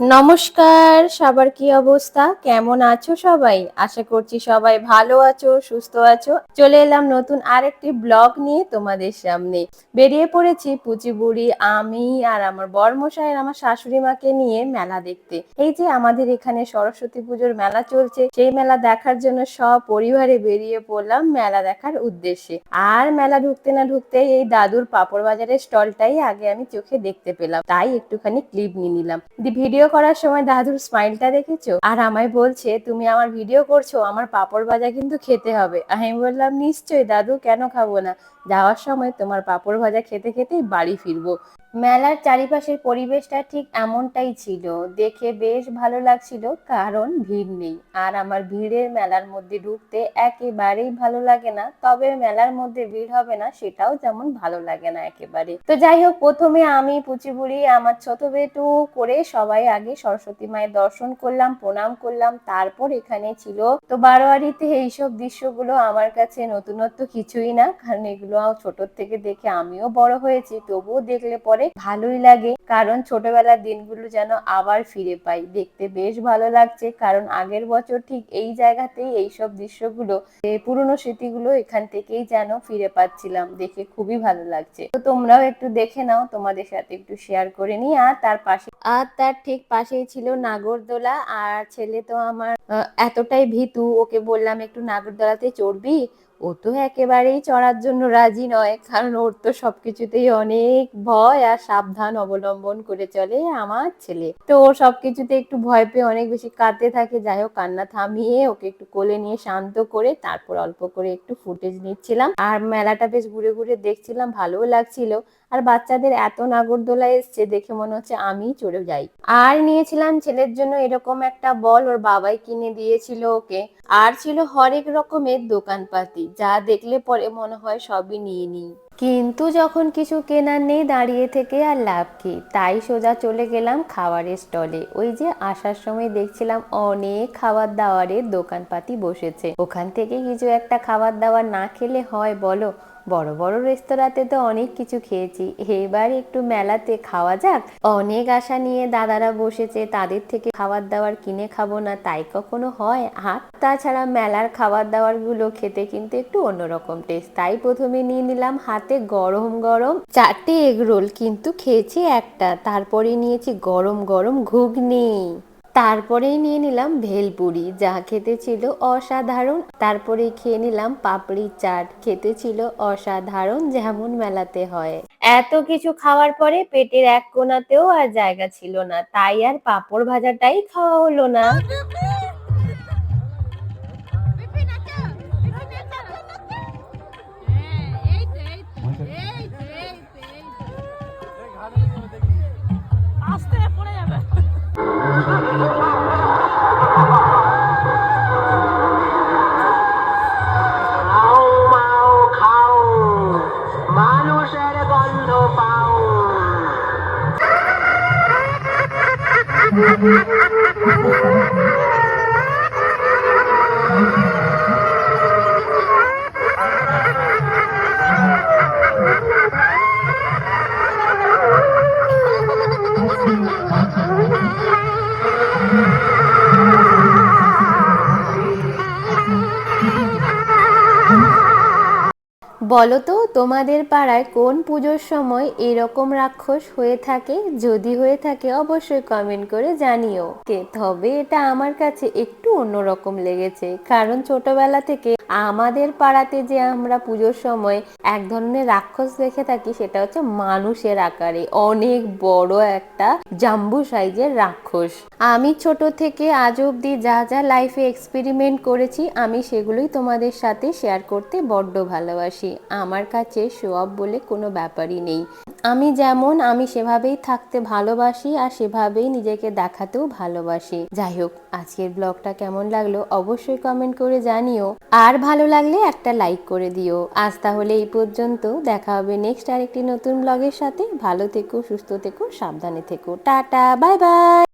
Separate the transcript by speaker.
Speaker 1: নমস্কার, সবার কি অবস্থা? কেমন আছো সবাই? আশা করছি সবাই ভালো আছো, সুস্থ আছো। চলে এলাম নতুন আরেকটি ব্লগ নিয়ে তোমাদের সামনে। বেরিয়ে পড়েছি পুচি বুড়ি আমি আর আমার বরমশাই আমার শাশুড়ি মাকে নিয়ে মেলা দেখতে। এই যে আমাদের এখানে সরস্বতী পুজোর মেলা চলছে, সেই মেলা দেখার জন্য সব পরিবারে বেরিয়ে পড়লাম মেলা দেখার উদ্দেশ্যে। আর মেলা ঢুকতে না ঢুকতে এই দাদুর পাপড় বাজারের স্টলটাই আগে আমি চোখে দেখতে পেলাম। তাই একটুখানি ক্লিপ নিয়ে নিলাম। ভিডিও করার সময় দাদুর স্মাইলটা দেখেছ? আর আমায় বলছে, তুমি আমার ভিডিও করছ, আমার পাপড় ভাজা কিন্তু খেতে হবে। আমি বললাম, নিশ্চয়ই, দাদু, কেন খাব না? যাওয়ার সময় তোমার পাপড় ভাজা খেতে খেতেই বাড়ি ফিরবো। মেলার চারিপাশের পরিবেশটা ঠিক এমনটাই ছিল। দেখে বেশ ভালো লাগছিল, কারণ ভিড় নেই। আর আমার ভিড়ের মেলার মধ্যে ঢুকতে একেবারেই ভালো লাগে না। তবে মেলার মধ্যে ভিড় হবে না, সেটাও যেমন ভালো লাগে না একেবারে। তো যাই হোক, প্রথমে আমি পুচিবুড়ি আমার ছোট বেটু করে সবাই আগে সরস্বতী মায়ের দর্শন করলাম, প্রণাম করলাম। তারপর এখানে ছিল তো বারোয়ারিতে এইসব দৃশ্যগুলো আমার কাছে নতুনত্ব কিছুই না, কারণ এগুলো ছোট থেকে দেখে আমিও বড় হয়েছি। তবুও দেখলে পরে ভালোই লাগে। কারণ ছোটবেলার দিনগুলো যেন আবার ফিরে পাই। দেখতে বেশ ভালো লাগছে। কারণ আগের বছর ঠিক এই জায়গাতেই এইসব দৃশ্যগুলো পুরনো স্মৃতিগুলো এখান থেকেই যেন ফিরে পাচ্ছিলাম। দেখে খুবই ভালো লাগছে। তো তোমরাও একটু দেখে নাও, তোমাদের সাথে একটু শেয়ার করে নিই। আর তার পাশে, আর তার ঠিক পাশেই ছিল নাগরদোলা। আর ছেলে তো আমার এতটাই ভীতু। ওকে বললাম, একটু নাগরদোলাতে চড়বি? ও তো একেবারেই চড়ার জন্য রাজি নয়, কারণ ওর তো সবকিছুতেই অনেক ভয় আর সাবধান অবলম্বন করে চলে আমার ছেলে। তো ও সবকিছুতে একটু ভয় পেয়ে অনেক বেশি কাঁদতে থাকে। যাই হোক, কান্না থামিয়ে ওকে একটু কোলে নিয়ে শান্ত করে তারপর অল্প করে একটু ফুটেজ নিচ্ছিলাম। আর মেলাটা বেশ ঘুরে ঘুরে দেখছিলাম, ভালোও লাগছিল। আর বাচ্চাদের এত নাগরদোলা এসছে দেখে মনে হচ্ছে আমি চড়ে যাই। আর নিয়েছিলাম ছেলের জন্য এরকম একটা বল, ওর বাবাই কিনে দিয়েছিল ওকে। আর ছিল হরেক রকমের দোকানপাতি, যা দেখলে পরে মনে হয় সবই নিয়ে নিই। কিন্তু যখন কিছু কেনার নেই দাঁড়িয়ে থেকে আর লাভ কি? তাই সোজা চলে গেলাম খাবারের স্টলে। ওই যে আসার সময় দেখছিলাম অনেক খাবার দাবারের দোকানপাতি বসেছে। ওখান থেকে কিছু একটা খাবার দাবার না খেলে হয়, বলো? বড় বড় রেস্তোরাঁতে তো অনেক কিছু খেয়েছি। এবার একটু মেলাতে খাওয়া যাক। অনেক আশা নিয়ে দাদারা বসেছে, তাদের থেকে খাবার দাবার কিনে খাব না, তাই কখনো হয়? আর তাছাড়া মেলার খাবার দাবারগুলো খেতে কিন্তু একটু অন্যরকম টেস্ট। তাই প্রথমে নিয়ে নিলাম হাতে গরম গরম চারটে এগ রোল কিন্তু খেয়েছি একটা। তারপরে নিয়েছি গরম গরম ঘুগনি। তারপরেই নিয়ে নিলাম ভেলপুরি, যা খেতে ছিল অসাধারণ। তারপরে খেয়ে নিলাম পাপড়ি চাট, খেতে ছিল অসাধারণ, যেমন মেলাতে হয়। এত কিছু খাওয়ার পরে পেটের এক কোণাতেও আর জায়গা ছিল না, তাই আর পাপড় ভাজাটাই খাওয়া হলো না।
Speaker 2: গন্ধ পাও।
Speaker 1: বলো তো তোমাদের পাড়ায় কোন পুজোর সময় এরকম রাক্ষস হয়ে থাকে? যদি হয়ে থাকে, অবশ্যই কমেন্ট করে জানিও। তবে এটা আমার কাছে একটু অন্যরকম লেগেছে। কারণ ছোটবেলা থেকে আমাদের পাড়াতে যে আমরা পুজোর সময় এক ধরনের রাক্ষস দেখে থাকি, সেটা হচ্ছে মানুষের আকারে। অনেক বড় একটা জাম্বু সাইজের রাক্ষস। আমি ছোট থেকে আজ অব্দি যা যা লাইফে এক্সপেরিমেন্ট করেছি, আমি সেগুলোই তোমাদের সাথে শেয়ার করতে বড্ড ভালোবাসি। আমার কাছে শো অফ বলে কোনো ব্যাপারই নেই। আমি যেমন, আমি সেভাবেই থাকতে ভালোবাসি আর সেভাবেই নিজেকে দেখাতেও ভালোবাসি। যাই হোক, আজকের ব্লগটা কেমন লাগল অবশ্যই কমেন্ট করে জানিও। আর ভালো লাগলে একটা লাইক করে দিও। আজ তাহলে এই পর্যন্ত। দেখা হবে নেক্সট আরেকটি নতুন ব্লগের সাথে। ভালো থেকো, সুস্থ থেকো, সাবধানে থেকো। Tata bye bye